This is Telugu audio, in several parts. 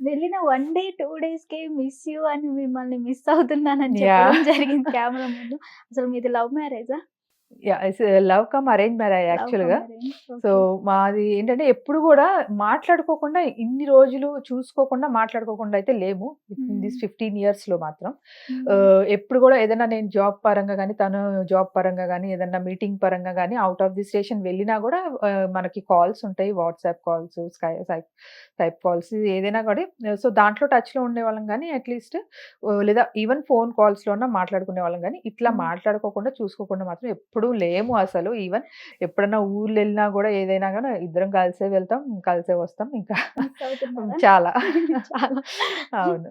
వెళ్ళిన వన్ డే టూ డేస్ కే మిస్ యూ అని మిమ్మల్ని మిస్ అవుతున్నానని. చెప్పడం జరిగింది కెమెరా ముందు అసలు మీది లవ్ మ్యారేజా లవ్ కమ్ అరేంజ్ మ్యారేజ్ యాక్చువల్గా. సో మాది ఏంటంటే ఎప్పుడు కూడా మాట్లాడుకోకుండా ఇన్ని రోజులు చూసుకోకుండా మాట్లాడుకోకుండా అయితే లేము. This Hmm. ఫిఫ్టీన్ ఇయర్స్లో మాత్రం. ఆ, ఎప్పుడు కూడా ఏదైనా నేను జాబ్ పరంగా కానీ తను జాబ్ పరంగా కానీ ఏదైనా మీటింగ్ పరంగా కానీ అవుట్ ఆఫ్ ది స్టేషన్ వెళ్ళినా కూడా ఆ, మనకి కాల్స్ ఉంటాయి. WhatsApp calls Skype calls ఏదైనా కూడా సో దాంట్లో టచ్లో ఉండేవాళ్ళం కానీ అట్లీస్ట్ లేదా ఈవెన్ ఫోన్ కాల్స్ లోనా మాట్లాడుకునే వాళ్ళం కానీ ఇట్లా Hmm. మాట్లాడుకోకుండా చూసుకోకుండా మాత్రం ఎప్పుడూ లేము అసలు. ఈవెన్ ఎప్పుడన్నా ఊర్లు వెళ్ళినా కూడా ఏదైనా కానీ ఇద్దరం కలిసే వెళ్తాం కలిసే వస్తాం ఇంకా. చాలా. చాలా. అవును.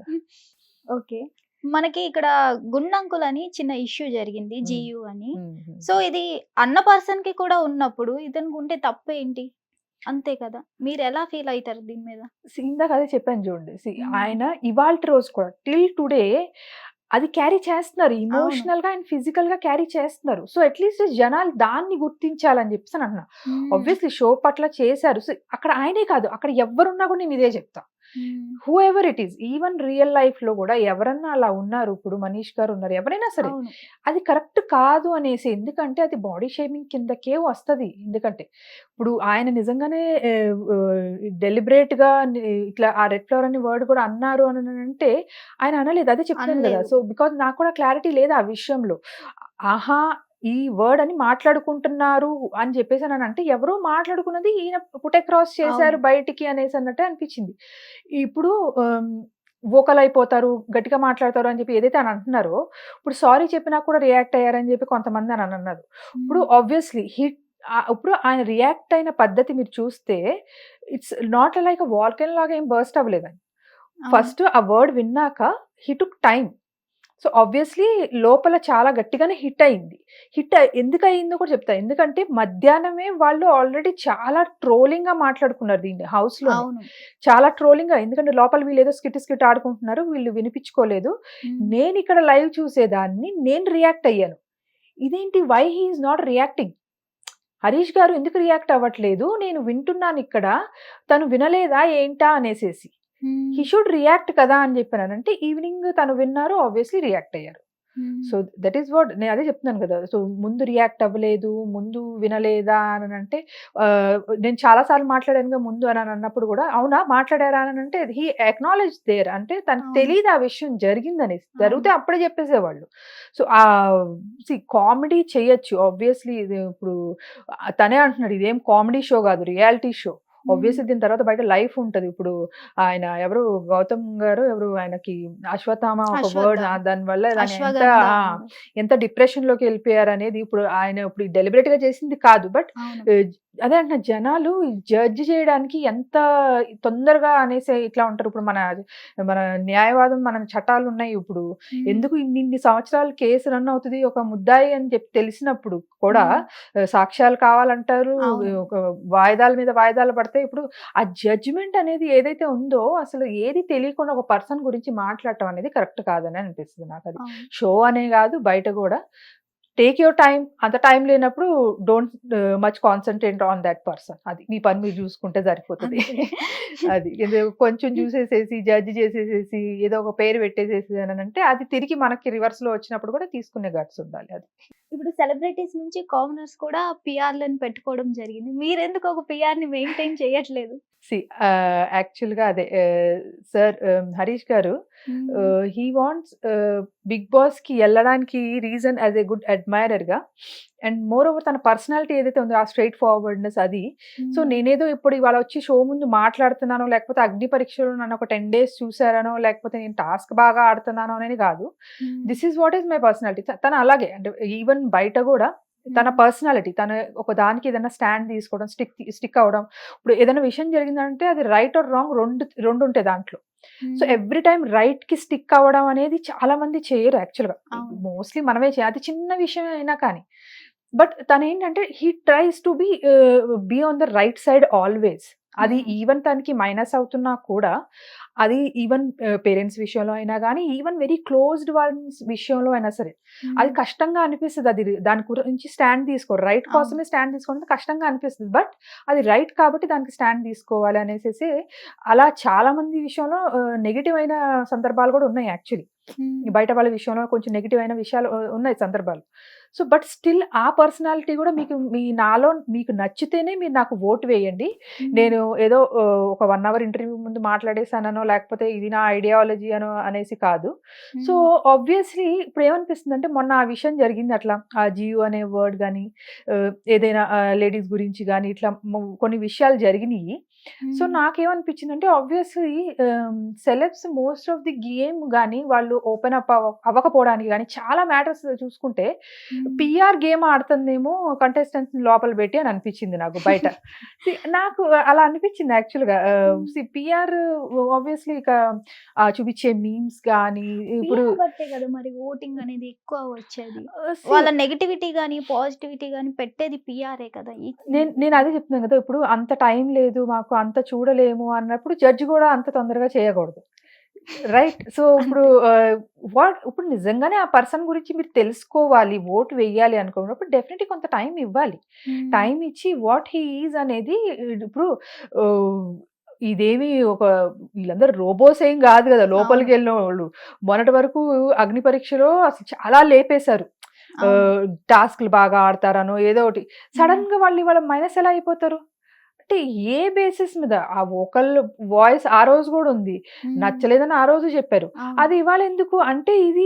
ఓకే. మనకి ఇక్కడ గుండంకుల్ అని చిన్న ఇష్యూ జరిగింది. జియు అని. సో ఇది అన్న పర్సన్కి కూడా ఉన్నప్పుడు ఇతనికి ఉంటే తప్పు ఏంటి అంతే కదా. మీరు ఎలా ఫీల్ అవుతారు దీని మీద? ఇందాక అదే చెప్పాను చూడండి. ఆయన ఇవాళ రోజు కూడా టిల్ టుడే అది క్యారీ చేస్తున్నారు. ఇమోషనల్గా అండ్ ఫిజికల్గా క్యారీ చేస్తున్నారు. సో అట్లీస్ట్ జనాలు దాన్ని గుర్తించాలని చెప్పేసి అని అంటున్నా. ఆబ్వియస్లీ షో పట్ల చేశారు. So, అక్కడ ఆయనే కాదు. అక్కడ ఎవరున్నా కూడా నేను ఇదే చెప్తా. Whoever it is even real లైఫ్లో కూడా ఎవరన్నా అలా ఉన్నారు ఇప్పుడు మనీష్ గారు ఉన్నారు ఎవరైనా సరే అది కరెక్ట్ కాదు అనేసి ఎందుకంటే అది బాడీ షేమింగ్ కిందకే వస్తది. ఎందుకంటే ఇప్పుడు ఆయన నిజంగానే డెలిబరేట్గా ఇట్లా ఆ రెడ్ ఫ్లవర్ అనే వర్డ్ కూడా అన్నారు అని అంటే ఆయన అనలేదు అదే చెప్తాను కదా. సో బికాజ్ నాకు కూడా క్లారిటీ లేదు ఆ విషయంలో. ఆహా ఈ వర్డ్ అని మాట్లాడుకుంటున్నారు అని చెప్పేసి అని అంటే ఎవరో మాట్లాడుకున్నది ఈయన పుటే క్రాస్ చేశారు. బయటికి అనేసి అన్నట్టే అనిపించింది. ఇప్పుడు వోకల్ అయిపోతారు గట్టిగా మాట్లాడతారు అని చెప్పి ఏదైతే అని అంటున్నారో ఇప్పుడు సారీ చెప్పినా కూడా రియాక్ట్ అయ్యారని చెప్పి కొంతమంది అని అన్నారు. ఇప్పుడు ఆబ్వియస్లీ హిట్ ఇప్పుడు ఆయన రియాక్ట్ అయిన పద్ధతి మీరు చూస్తే ఇట్స్ నాట్ లైక్ వాల్కెన్ లాగా ఏం బర్స్ట్ అవ్వలేదని. ఫస్ట్ ఆ వర్డ్ విన్నాక he took time so obviously లోపల చాలా గట్టిగానే హిట్ అయింది. హిట్ ఎందుకు అయిందో కూడా చెప్తా. ఎందుకంటే మధ్యాహ్నమే వాళ్ళు ఆల్రెడీ చాలా ట్రోలింగ్గా మాట్లాడుకున్నారు దీన్ని హౌస్లో చాలా ట్రోలింగ్గా ఎందుకంటే లోపల వీళ్ళు ఏదో స్కిట్ స్కిట్ ఆడుకుంటున్నారు వీళ్ళు వినిపించుకోలేదు. నేను ఇక్కడ లైవ్ చూసేదాన్ని నేను రియాక్ట్ అయ్యాను. ఇదేంటి? Why he is not reacting Harish garu ఎందుకు రియాక్ట్ అవ్వట్లేదు? నేను వింటున్నాను ఇక్కడ. తను వినలేదా? ఏంటా? అనేసేసి. హీ షుడ్ రియాక్ట్ కదా అని చెప్పానంటే ఈవినింగ్ తను విన్నారు ఆబ్వియస్లీ రియాక్ట్ అయ్యారు. సో దట్ ఈస్ వాట్ నేను అదే చెప్తున్నాను కదా. సో ముందు రియాక్ట్ అవ్వలేదు ముందు వినలేదా అని అంటే నేను చాలా సార్లు మాట్లాడాను ముందు అని అన్నప్పుడు కూడా అవునా మాట్లాడారా అని అంటే హీ అక్నాలెడ్జ్ దేర్ అంటే తనకు. తెలియదు ఆ విషయం జరిగిందని. జరిగితే అప్పుడే చెప్పేసేవాళ్ళు. సో ఆ కామెడీ చేయొచ్చు. ఆబ్వియస్లీ ఇప్పుడు తనే అంటున్నాడు ఇదేం కామెడీ షో కాదు రియాలిటీ షో ఆబ్వియస్లీ దీని తర్వాత బయట లైఫ్ ఉంటది. ఇప్పుడు ఆయన ఎవరు? గౌతమ్ గారు ఎవరు? ఆయనకి అశ్వత్థామ ఒక వర్డ్. దాని వల్ల ఎంత ఎంత డిప్రెషన్లోకి వెళ్ళిపోయారు అనేది ఇప్పుడు ఆయన ఇప్పుడు డెలిబరేట్గా చేసింది కాదు. బట్. అదే అంటున్న జనాలు జడ్జి చేయడానికి ఎంత తొందరగా అనేసి ఇట్లా ఉంటారు. ఇప్పుడు మన మన న్యాయవాదం మన చట్టాలు ఉన్నాయి ఇప్పుడు. ఎందుకు ఇన్ని ఇన్ని సంవత్సరాలు కేసు రన్ అవుతుంది? ఒక ముద్దాయి అని చెప్పి తెలిసినప్పుడు కూడా సాక్ష్యాలు కావాలంటారు. ఒక వాయిదాల మీద వాయిదాలు పడితే ఇప్పుడు ఆ జడ్జిమెంట్ అనేది ఏదైతే ఉందో అసలు ఏది తెలియకుండా ఒక పర్సన్ గురించి మాట్లాడటం అనేది కరెక్ట్ కాదని అనిపిస్తుంది నాకు అది. షో అనే కాదు బయట కూడా టేక్ యువర్ టైం అంత టైం లేనప్పుడు don't much concentrate on that person అది మీ పని మీరు చూసుకుంటే సరిపోతుంది. అది కొంచెం చూసేసేసి జడ్జి చేసేసేసి ఏదో ఒక పేరు పెట్టేసేసి అని అంటే అది తిరిగి మనకి రివర్స్లో వచ్చినప్పుడు కూడా తీసుకునే గట్స్ ఉండాలి అది. ఇప్పుడు సెలబ్రిటీస్ నుంచి కామనర్స్ కూడా పిఆర్లను పెట్టుకోవడం జరిగింది. మీరు ఎందుకు ఒక పిఆర్ని మెయింటైన్ చేయట్లేదు? సి యాక్చువల్గా అదే సార్ హరీష్ గారు హీ వాంట్స్ బిగ్ బాస్కి వెళ్ళడానికి రీజన్ యాజ్ ఏ గుడ్ అడ్మైరర్గా అండ్ మోర్ ఓవర్ తన పర్సనాలిటీ ఏదైతే ఉందో ఆ స్ట్రైట్ ఫార్వర్డ్నెస్ అది. సో నేనేదో ఇప్పుడు ఇవాళ వచ్చి షో ముందు మాట్లాడుతున్నానో లేకపోతే అగ్ని పరీక్షలు నన్ను ఒక టెన్ డేస్ చూసారనో లేకపోతే నేను టాస్క్ బాగా ఆడుతున్నానో అనేది కాదు. This is what is my personality. తను అలాగే. అంటే ఈవెన్ బయట కూడా తన పర్సనాలిటీ తన ఒక దానికి ఏదైనా స్టాండ్ తీసుకోవడం స్టిక్ స్టిక్ అవ్వడం. ఇప్పుడు ఏదైనా విషయం జరిగిందంటే అది రైట్ ఆర్ రాంగ్ రెండు రెండు ఉంటాయి దాంట్లో. సో ఎవ్రీ టైం రైట్కి స్టిక్ అవ్వడం అనేది చాలా మంది చేయరు యాక్చువల్గా. మోస్ట్లీ మనమే చేయాలి. అది చిన్న విషయం అయినా కానీ. బట్ తను ఏంటంటే he tries to be be on the right side always. అది. ఈవెన్ తనకి మైనస్ అవుతున్నా కూడా అది ఈవెన్ పేరెంట్స్ విషయంలో అయినా కానీ ఈవెన్ వెరీ క్లోజ్డ్ వన్స్ విషయంలో అయినా సరే అది కష్టంగా అనిపిస్తుంది అది దాని గురించి స్టాండ్ తీసుకో రైట్. కోసమే స్టాండ్ తీసుకోవడం కష్టంగా అనిపిస్తుంది. బట్ అది రైట్ కాబట్టి దానికి స్టాండ్ తీసుకోవాలి అనేసి అలా చాలా మంది విషయంలో నెగిటివ్ అయిన సందర్భాలు కూడా ఉన్నాయి యాక్చువల్లీ. బయట వాళ్ళ విషయంలో కొంచెం నెగిటివ్ అయిన విషయాలు ఉన్నాయి సందర్భాలు. సో బట్ స్టిల్ ఆ పర్సనాలిటీ కూడా మీకు మీ నాలో మీకు నచ్చితేనే మీరు నాకు ఓటు వేయండి. నేను ఏదో ఒక వన్ అవర్ ఇంటర్వ్యూ ముందు మాట్లాడేసానో లేకపోతే ఇది నా ఐడియాలజీ అనో అనేసి కాదు. సో ఆబ్వియస్లీ ఇప్పుడు ఏమనిపిస్తుంది అంటే మొన్న ఆ విషయం జరిగింది అట్లా. ఆ జియో అనే వర్డ్ కానీ ఏదైనా లేడీస్ గురించి కానీ ఇట్లా కొన్ని విషయాలు జరిగినాయి. సో నాకేమనిపించింది అంటే obviously celebs most of the game కానీ వాళ్ళు ఓపెన్ అప్ అవ్వకపోవడానికి కానీ చాలా మ్యాటర్స్ చూసుకుంటే పిఆర్ గేమ్ ఆడుతుందేమో కంటెస్టెంట్స్ లోపల పెట్టి అని అనిపించింది నాకు బయట. నాకు అలా అనిపించింది యాక్చువల్గా పిఆర్ ఆబ్వియస్లీ ఇక చూపించే మీమ్స్ కానీ ఇప్పుడు కదా మరి ఓటింగ్ అనేది ఎక్కువ వచ్చేది. వాళ్ళ నెగిటివిటీ గానీ పాజిటివిటీ గానీ పెట్టేది పిఆర్ఏ కదా నేను నేను అదే చెప్తున్నాను కదా ఇప్పుడు అంత టైం లేదు మాకు అంత చూడలేము అన్నప్పుడు జడ్జి కూడా అంత తొందరగా చేయకూడదు. రైట్. సో ఇప్పుడు వాట్ ఇప్పుడు నిజంగానే ఆ పర్సన్ గురించి మీరు తెలుసుకోవాలి ఓటు వేయాలి అనుకున్నప్పుడు డెఫినెట్లీ కొంత టైం ఇవ్వాలి. టైం ఇచ్చి వాట్ హీ ఈజ్ అనేది ఇప్పుడు ఇదేమి ఒక వీళ్ళందరూ రోబోస్ ఏం కాదు కదా లోపలికి. వెళ్ళిన వాళ్ళు. మొన్నటి వరకు అగ్ని పరీక్షలో అసలు చాలా లేపేశారు. టాస్క్లు బాగా ఆడతారనో ఏదో ఒకటి. సడన్గా వాళ్ళు ఇవాళ మైనస్ ఎలా అయిపోతారు? అంటే ఏ బేసిస్ మీద? ఆ వోకల్ వాయిస్ ఆ రోజు కూడా ఉంది. నచ్చలేదని ఆ రోజు చెప్పారు. అది ఇవాళ ఎందుకు? అంటే ఇది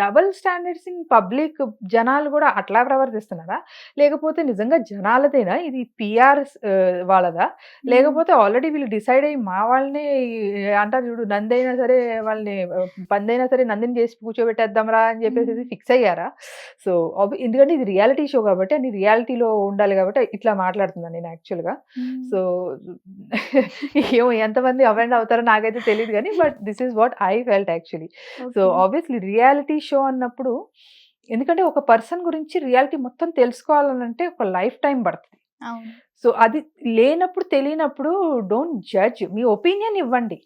డబుల్ స్టాండర్డ్స్ ఇన్ పబ్లిక్ జనాలు కూడా అట్లా ప్రవర్తిస్తున్నారా? లేకపోతే నిజంగా జనాలదేనా? ఇది పిఆర్ వాళ్ళదా? లేకపోతే ఆల్రెడీ వీళ్ళు డిసైడ్ అయ్యి మా వాళ్ళని అంటారు చూడు నందైనా సరే వాళ్ళని పందైనా సరే నందిని చేసి కూర్చోబెట్టేద్దాంరా అని చెప్పేసి. ఫిక్స్ అయ్యారా? సో ఎందుకంటే ఇది రియాలిటీ షో కాబట్టి అని రియాలిటీలో ఉండాలి కాబట్టి ఇట్లా మాట్లాడుతున్నాను నేను యాక్చువల్గా. సో ఏమో ఎంతమంది అవెండ్ అవుతారో నాకైతే తెలియదు కానీ but this is what I felt actually so. Obviously reality show అన్నప్పుడు ఎందుకంటే ఒక పర్సన్ గురించి రియాలిటీ మొత్తం తెలుసుకోవాలనంటే ఒక లైఫ్ టైం పడుతుంది. సో అది లేనప్పుడు తెలియనప్పుడు డోంట్ జడ్జ్ మీ ఒపీనియన్ ఇవ్వండి.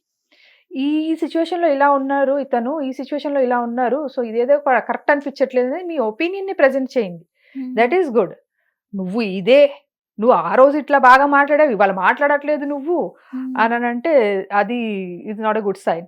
ఈ సిచ్యువేషన్లో ఇలా ఉన్నారు ఇతను ఈ సిచ్యువేషన్లో ఇలా ఉన్నారు సో ఇదేదో కరెక్ట్ అనిపించట్లేదు అనేది మీ ఒపీనియన్ని ప్రజెంట్ చేయండి. దట్ ఈస్ గుడ్ నువ్వు ఇదే నువ్వు ఆ రోజు ఇట్లా బాగా మాట్లాడావు ఇవాళ మాట్లాడట్లేదు నువ్వు. అని అంటే అది ఇది నాట్ ఎ గుడ్ సైన్